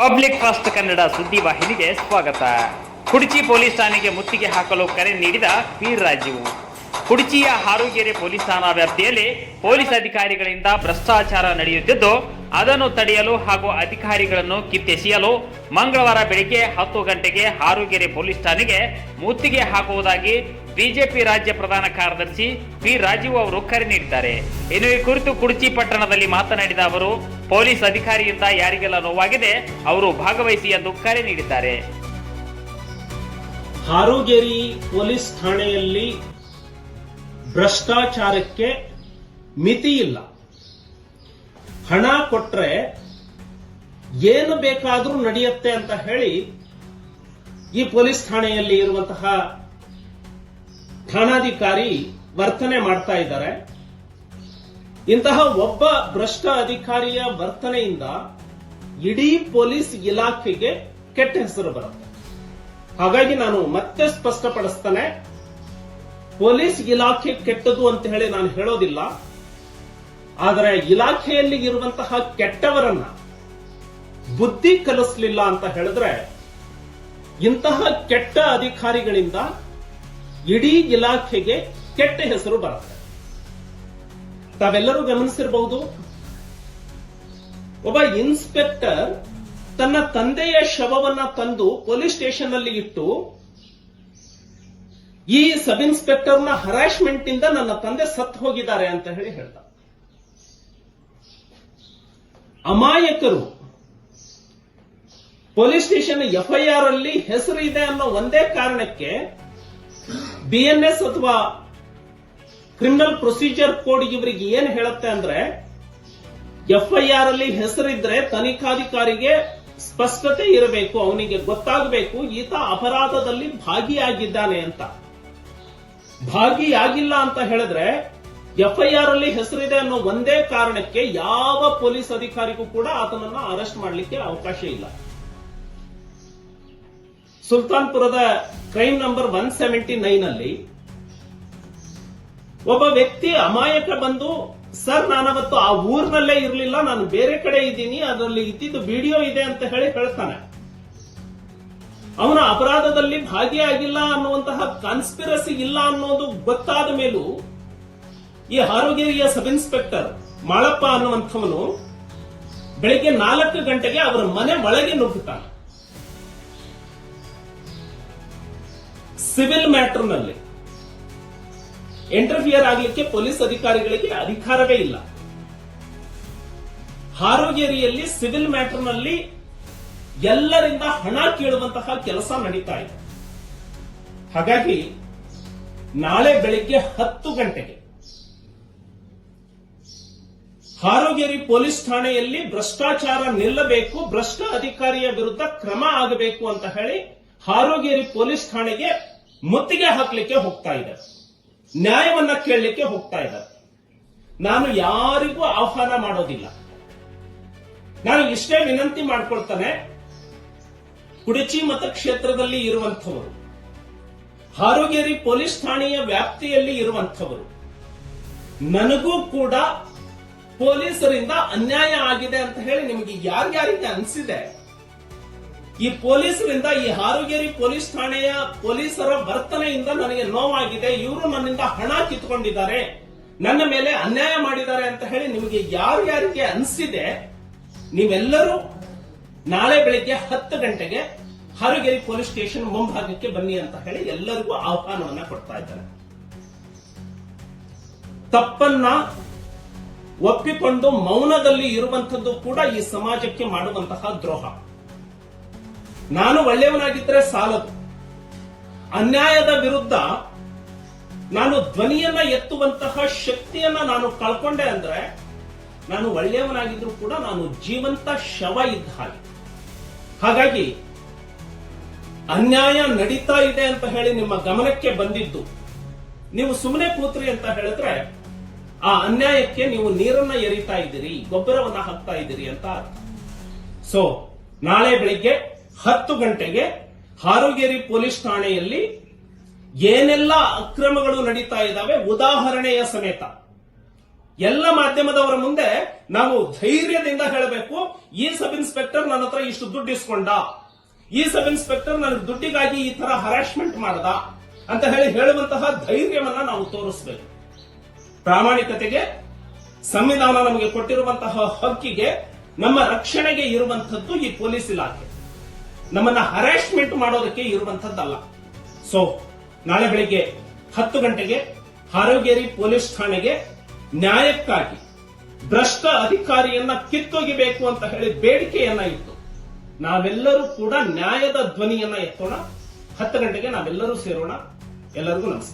Public first Kannada ಸುದ್ದಿ ವಾಹಿನಿಗೆ ಸ್ವಾಗತ. ಕುಡಚಿ ಪೊಲೀಸ್ ಠಾಣೆಗೆ ಮುತ್ತಿಗೆ ಹಾಕಲು ಕರೆ ನೀಡಿದ ಪೀರ್ ರಾಜೀವ್ ಕುಡಚಿಯ ಹಾರುಗೆರೆ ಪೊಲೀಸ್ ಠಾಣಾ ವ್ಯಾಪ್ತಿಯಲ್ಲಿ ಪೊಲೀಸ್ ಅಧಿಕಾರಿಗಳಿಂದ ಭ್ರಷ್ಟಾಚಾರ ನಡೆಯುತ್ತಿದ್ದು, ಅದನ್ನು ತಡೆಯಲು ಹಾಗೂ ಅಧಿಕಾರಿಗಳನ್ನು ಕಿತ್ತೆಸೆಯಲು ಮಂಗಳವಾರ ಬೆಳಿಗ್ಗೆ ಹತ್ತು ಗಂಟೆಗೆ ಹಾರುಗೆರೆ ಪೊಲೀಸ್ ಠಾಣೆಗೆ ಮುತ್ತಿಗೆ ಹಾಕುವುದಾಗಿ ಬಿಜೆಪಿ ರಾಜ್ಯ ಪ್ರಧಾನ ಕಾರ್ಯದರ್ಶಿ ಪಿ ರಾಜೀವ್ ಅವರು ಕರೆ ನೀಡಿದ್ದಾರೆ. ಇನ್ನು ಈ ಕುರಿತು ಕುಡಚಿ ಪಟ್ಟಣದಲ್ಲಿ ಮಾತನಾಡಿದ ಅವರು, ಪೊಲೀಸ್ ಅಧಿಕಾರಿಯಿಂದ ಯಾರಿಗೆಲ್ಲ ನೋವಾಗಿದೆ, ಅವರು ಭಾಗವಹಿಸಿ ಎಂದು ಕರೆ ನೀಡಿದ್ದಾರೆ. ಹಾರೋಗೇರಿ ಪೊಲೀಸ್ ಠಾಣೆಯಲ್ಲಿ ಭ್ರಷ್ಟಾಚಾರಕ್ಕೆ ಮಿತಿ ಇಲ್ಲ. ಹಣ ಕೊಟ್ರೆ ಏನು ಬೇಕಾದರೂ ನಡೆಯುತ್ತೆ ಅಂತ ಹೇಳಿ ಈ ಪೊಲೀಸ್ ಠಾಣೆಯಲ್ಲಿ ಇರುವಂತಹ ಠಾಣಾಧಿಕಾರಿ ವರ್ತನೆ ಮಾಡ್ತಾ ಇದ್ದಾರೆ. ಇಂತಹ ಒಬ್ಬ ಭ್ರಷ್ಟ ಅಧಿಕಾರಿಯ ವರ್ತನೆಯಿಂದ ಇಡೀ ಪೊಲೀಸ್ ಇಲಾಖೆಗೆ ಕೆಟ್ಟ ಹೆಸರು ಬರುತ್ತೆ. ಹಾಗಾಗಿ ನಾನು ಮತ್ತೆ ಸ್ಪಷ್ಟಪಡಿಸ್ತೇನೆ, ಪೊಲೀಸ್ ಇಲಾಖೆ ಕೆಟ್ಟದು ಅಂತ ಹೇಳಿ ನಾನು ಹೇಳೋದಿಲ್ಲ. ಆದರೆ ಇಲಾಖೆಯಲ್ಲಿ ಇರುವಂತಹ ಕೆಟ್ಟವರನ್ನ ಬುದ್ಧಿ ಕಲಿಸಲಿಲ್ಲ ಅಂತ ಹೇಳಿದ್ರೆ ಇಂತಹ ಕೆಟ್ಟ ಅಧಿಕಾರಿಗಳಿಂದ ಇಡೀ ಇಲಾಖೆಗೆ ಕೆಟ್ಟ ಹೆಸರು ಬರುತ್ತೆ ತಾವೆಲ್ಲರೂ ಗಮನಿಸಿರಬಹುದು, ಒಬ್ಬ ಇನ್ಸ್ಪೆಕ್ಟರ್ ತನ್ನ ತಂದೆಯ ಶವವನ್ನ ತಂದು ಪೊಲೀಸ್ ಸ್ಟೇಷನ್ ಅಲ್ಲಿ ಇಟ್ಟು, ಈ ಸಬ್ ಇನ್ಸ್ಪೆಕ್ಟರ್ನ ಹರಾಸ್ಮೆಂಟ್ ಇಂದ ನನ್ನ ತಂದೆ ಸತ್ತು ಹೋಗಿದ್ದಾರೆ ಅಂತ ಹೇಳಿ ಹೇಳ್ದ ಅಮಾಯಕರು ಪೊಲೀಸ್ ಸ್ಟೇಷನ್ ಎಫ್ಐಆರ್ ಅಲ್ಲಿ ಹೆಸರು ಇದೆ ಅನ್ನೋ ಒಂದೇ ಕಾರಣಕ್ಕೆ ಬಿಎನ್ಎಸ್ ಅಥವಾ ಕ್ರಿಮಿನಲ್ ಪ್ರೊಸೀಜರ್ ಕೋಡ್ ಇವರಿಗೆ ಏನ್ ಹೇಳುತ್ತೆ ಅಂದ್ರೆ, ಎಫ್ಐಆರ್ ಅಲ್ಲಿ ಹೆಸರಿದ್ರೆ ತನಿಖಾಧಿಕಾರಿಗೆ ಸ್ಪಷ್ಟತೆ ಇರಬೇಕು, ಅವನಿಗೆ ಗೊತ್ತಾಗಬೇಕು, ಈತ ಅಪರಾಧದಲ್ಲಿ ಭಾಗಿಯಾಗಿದ್ದಾನೆ ಅಂತ. ಭಾಗಿಯಾಗಿಲ್ಲ ಅಂತ ಹೇಳಿದ್ರೆ ಎಫ್ಐಆರ್ ಅಲ್ಲಿ ಹೆಸರಿದೆ ಅನ್ನೋ ಒಂದೇ ಕಾರಣಕ್ಕೆ ಯಾವ ಪೊಲೀಸ್ ಅಧಿಕಾರಿಗೂ ಕೂಡ ಆತನನ್ನ ಅರೆಸ್ಟ್ ಮಾಡಲಿಕ್ಕೆ ಅವಕಾಶ ಇಲ್ಲ. ಸುಲ್ತಾನ್ಪುರದ crime number one seventy nine ಅಲ್ಲಿ ಒಬ್ಬ ವ್ಯಕ್ತಿ ಅಮಾಯಕ ಬಂದು, ಸರ್, ನಾನವತ್ತು ಆ ಊರಿನಲ್ಲೇ ಇರಲಿಲ್ಲ, ನಾನು ಬೇರೆ ಕಡೆ ಇದ್ದೀನಿ, ಅದರಲ್ಲಿ ಇದ್ದಿದ್ದು ವಿಡಿಯೋ ಇದೆ ಅಂತ ಹೇಳಿ ಹೇಳ್ತಾನೆ. ಅವನ ಅಪರಾಧದಲ್ಲಿ ಭಾಗಿಯಾಗಿಲ್ಲ ಅನ್ನುವಂತಹ ಕಾನ್ಸ್ಪಿರಸಿ ಇಲ್ಲ ಅನ್ನೋದು ಗೊತ್ತಾದ ಮೇಲೂ ಈ ಆರೋಗ್ಯ ಸಬ್ ಇನ್ಸ್ಪೆಕ್ಟರ್ ಮಾಳಪ್ಪ ಅನ್ನುವಂಥವನು ಬೆಳಿಗ್ಗೆ ನಾಲ್ಕು ಗಂಟೆಗೆ ಅವರ ಮನೆ ಒಳಗೆ ನುಗ್ಗುತ್ತಾನೆ. ಸಿವಿಲ್ ಮ್ಯಾಟರ್ನಲ್ಲಿ ಇಂಟರ್ಫಿಯರ್ ಆಗಲಿಕ್ಕೆ ಪೊಲೀಸ್ ಅಧಿಕಾರಿಗಳಿಗೆ ಅಧಿಕಾರವೇ ಇಲ್ಲ. ಹಾರೋಗೇರಿಯಲ್ಲಿ ಸಿವಿಲ್ ಮ್ಯಾಟರ್ನಲ್ಲಿ ಎಲ್ಲರಿಂದ ಹಣ ಕೇಳುವಂತಹ ಕೆಲಸ ನಡೀತಾ ಇದೆ. ಹಾಗಾಗಿ ನಾಳೆ ಬೆಳಿಗ್ಗೆ ಹತ್ತು ಗಂಟೆಗೆ ಹಾರೋಗೇರಿ ಪೊಲೀಸ್ ಠಾಣೆಯಲ್ಲಿ ಭ್ರಷ್ಟಾಚಾರ ನಿಲ್ಲಬೇಕು ಭ್ರಷ್ಟ ಅಧಿಕಾರಿಯ ವಿರುದ್ಧ ಕ್ರಮ ಆಗಬೇಕು ಅಂತ ಹೇಳಿ ಹಾರೋಗೇರಿ ಪೊಲೀಸ್ ಠಾಣೆಗೆ ಮುತ್ತಿಗೆ ಹಾಕಲಿಕ್ಕೆ ಹೋಗ್ತಾ ಇದ್ದಾರೆ. ನ್ಯಾಯವನ್ನ ಕೇಳಲಿಕ್ಕೆ ಹೋಗ್ತಾ ಇದ್ದಾರೆ. ನಾನು ಯಾರಿಗೂ ಆಹ್ವಾನ ಮಾಡೋದಿಲ್ಲ. ನಾನು ಇಷ್ಟೇ ವಿನಂತಿ ಮಾಡ್ಕೊಳ್ತಾನೆ ಕುಡಚಿ ಮತಕ್ಷೇತ್ರದಲ್ಲಿ ಇರುವಂಥವರು, ಹಾರೋಗೇರಿ ಪೊಲೀಸ್ ಠಾಣೆಯ ವ್ಯಾಪ್ತಿಯಲ್ಲಿ ಇರುವಂಥವರು, ನನಗೂ ಕೂಡ ಪೊಲೀಸರಿಂದ ಅನ್ಯಾಯ ಆಗಿದೆ ಅಂತ ಹೇಳಿ ನಿಮಗೆ ಯಾರ್ಯಾರಿಗೆ ಅನಿಸಿದೆ ಈ ಪೊಲೀಸರಿಂದ, ಈ ಹಾರುಗೇರಿ ಪೊಲೀಸ್ ಠಾಣೆಯ ಪೊಲೀಸರ ವರ್ತನೆಯಿಂದ ನನಗೆ ನೋವಾಗಿದೆ. ಇವರು ನನ್ನಿಂದ ಹಣ ಕಿತ್ಕೊಂಡಿದ್ದಾರೆ. ನನ್ನ ಮೇಲೆ ಅನ್ಯಾಯ ಮಾಡಿದ್ದಾರೆ ಅಂತ ಹೇಳಿ ನಿಮಗೆ ಯಾರ್ಯಾರಿಗೆ ಅನಿಸಿದೆ, ನೀವೆಲ್ಲರೂ ನಾಳೆ ಬೆಳಿಗ್ಗೆ ಹತ್ತು ಗಂಟೆಗೆ ಹಾರುಗೇರಿ ಪೊಲೀಸ್ ಸ್ಟೇಷನ್ ಮುಂಭಾಗಕ್ಕೆ ಬನ್ನಿ ಅಂತ ಹೇಳಿ ಎಲ್ಲರಿಗೂ ಆಹ್ವಾನವನ್ನ ಕೊಡ್ತಾ ಇದ್ದಾರೆ. ತಪ್ಪನ್ನ ಒಪ್ಪಿಕೊಂಡು ಮೌನದಲ್ಲಿ ಇರುವಂತದ್ದು ಕೂಡ ಈ ಸಮಾಜಕ್ಕೆ ಮಾಡುವಂತಹ ದ್ರೋಹ. ನಾನು ಒಳ್ಳೆಯವನಾಗಿದ್ದರೆ ಸಾಲದು. ಅನ್ಯಾಯದ ವಿರುದ್ಧ ನಾನು ಧ್ವನಿಯನ್ನ ಎತ್ತುವಂತಹ ಶಕ್ತಿಯನ್ನ ನಾನು ಕಳ್ಕೊಂಡೆ ಅಂದ್ರೆ ನಾನು ಒಳ್ಳೆಯವನಾಗಿದ್ರು ಕೂಡ ನಾನು ಜೀವಂತ ಶವ ಇದ್ದ ಹಾಗೆ. ಹಾಗಾಗಿ ಅನ್ಯಾಯ ನಡೀತಾ ಇದೆ ಅಂತ ಹೇಳಿ ನಿಮ್ಮ ಗಮನಕ್ಕೆ ಬಂದಿದ್ದು. ನೀವು ಸುಮ್ಮನೆ ಕೂತ್ರಿ ಅಂತ ಹೇಳಿದ್ರೆ ಆ ಅನ್ಯಾಯಕ್ಕೆ ನೀವು ನೀರನ್ನ ಎರಿತಾ ಇದ್ದೀರಿ, ಗೊಬ್ಬರವನ್ನ ಹಾಕ್ತಾ ಇದ್ದೀರಿ ಅಂತ ಅರ್ಥ. ಸೊ ನಾಳೆ ಬೆಳಿಗ್ಗೆ ಹತ್ತು ಗಂಟೆಗೆ ಹಾರೋಗೇರಿ ಪೊಲೀಸ್ ಠಾಣೆಯಲ್ಲಿ ಏನೆಲ್ಲ ಅಕ್ರಮಗಳು ನಡೀತಾ ಇದ್ದಾವೆ ಉದಾಹರಣೆಯ ಸಮೇತ. ಎಲ್ಲ ಮಾಧ್ಯಮದವರ ಮುಂದೆ ನಾವು ಧೈರ್ಯದಿಂದ ಹೇಳಬೇಕು, ಈ ಸಬ್ ಇನ್ಸ್ಪೆಕ್ಟರ್ ನನ್ನ ಹತ್ರ ಇಷ್ಟು ದುಡ್ಡು ಇಸ್ಕೊಂಡ, ಈ ಸಬ್ ಇನ್ಸ್ಪೆಕ್ಟರ್ ನನ್ನ ದುಡ್ಡಿಗಾಗಿ ಈ ತರ ಹರಾಸ್ಮೆಂಟ್ ಮಾಡದ ಅಂತ ಹೇಳಿ ಹೇಳುವಂತಹ ಧೈರ್ಯವನ್ನ ನಾವು ತೋರಿಸಬೇಕು. ಪ್ರಾಮಾಣಿಕತೆಗೆ, ಸಂವಿಧಾನ ನಮಗೆ ಕೊಟ್ಟಿರುವಂತಹ ಹಕ್ಕಿಗೆ ನಮ್ಮ ರಕ್ಷಣೆಗೆ ಇರುವಂತದ್ದು ಈ ಪೊಲೀಸ್ ಇಲಾಖೆ. ನಮ್ಮನ್ನ ಹರಾಸ್ಮೆಂಟ್ ಮಾಡೋದಕ್ಕೆ ಇರುವಂತದ್ದಲ್ಲ ಸೊ ನಾಳೆ ಬೆಳಿಗ್ಗೆ ಹತ್ತು ಗಂಟೆಗೆ ಹಾರೋಗೇರಿ ಪೊಲೀಸ್ ಠಾಣೆಗೆ ನ್ಯಾಯಕ್ಕಾಗಿ ಭ್ರಷ್ಟ ಅಧಿಕಾರಿಯನ್ನ ಕಿತ್ತೊಗಿಬೇಕು ಅಂತ ಹೇಳಿ ಬೇಡಿಕೆಯನ್ನ ಇತ್ತು ನಾವೆಲ್ಲರೂ ಕೂಡ ನ್ಯಾಯದ ಧ್ವನಿಯನ್ನ ಎತ್ತೋಣ. ಹತ್ತು ಗಂಟೆಗೆ ನಾವೆಲ್ಲರೂ ಸೇರೋಣ. ಎಲ್ಲರಿಗೂ ನಮಸ್ಕಾರ.